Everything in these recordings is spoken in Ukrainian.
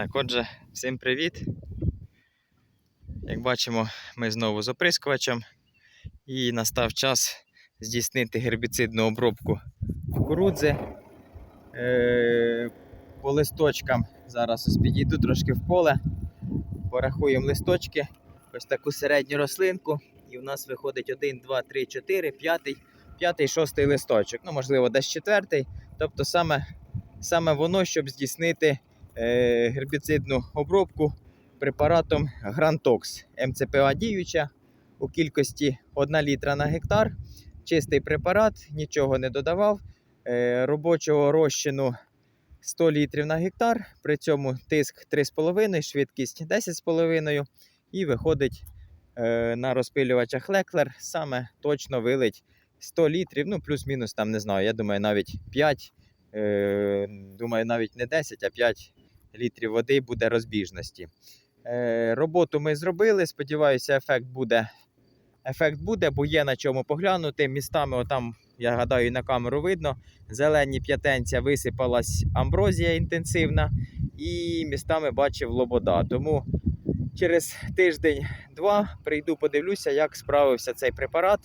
Так, отже, всім привіт. Як бачимо, ми знову з оприскувачем і настав час здійснити гербіцидну обробку кукурудзи. Е, по листочкам зараз ось підійду трошки в поле, порахуємо листочки, ось таку середню рослинку, і в нас виходить 1, 2, 3, 4, 5, 5, 6 листочок. Ну, можливо, десь четвертий. Тобто саме, саме воно, щоб здійснити гербіцидну обробку препаратом Грантокс МЦПА діюча у кількості 1 літра на гектар. Чистий препарат, нічого не додавав. Е, робочого розчину 100 літрів на гектар, при цьому тиск 3,5, швидкість 10,5 і виходить е, на розпилювачах Леклер саме точно вилить 100 літрів, ну плюс-мінус там не знаю, я думаю навіть 5, е, думаю навіть не 10, а 5 літрів води буде розбіжності. Е, роботу ми зробили. Сподіваюся, ефект буде. Ефект буде, бо є на чому поглянути. Містами, отам, я гадаю, на камеру видно. Зелені п'ятенця висипалась амброзія інтенсивна, і містами бачив лобода. Тому через тиждень-два прийду, подивлюся, як справився цей препарат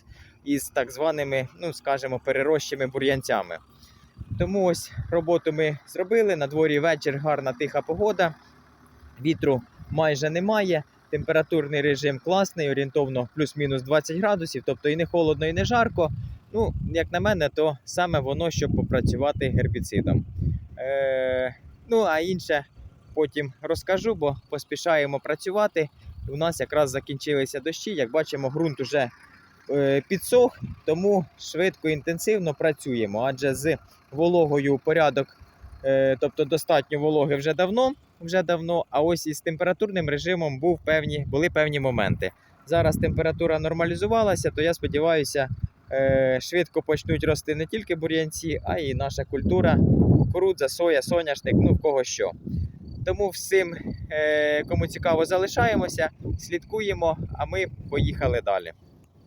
із так званими, ну скажімо, перерощими бур'янцями. Тому ось роботу ми зробили. На дворі вечір, гарна тиха погода. Вітру майже немає. Температурний режим класний, орієнтовно плюс-мінус 20 градусів, тобто і не холодно, і не жарко. Ну, як на мене, то саме воно, щоб попрацювати гербіцидом. Е, ну, а інше потім розкажу, бо поспішаємо працювати. У нас якраз закінчилися дощі. Як бачимо, ґрунт уже підсох, тому швидко інтенсивно працюємо. Адже з вологою порядок, е, тобто достатньо вологи вже давно, вже давно, а ось із температурним режимом був певні, були певні моменти. Зараз температура нормалізувалася, то я сподіваюся, е, швидко почнуть рости не тільки бур'янці, а й наша культура, кукурудза, соя, соняшник, ну в кого що. Тому всім, е, кому цікаво, залишаємося, слідкуємо, а ми поїхали далі.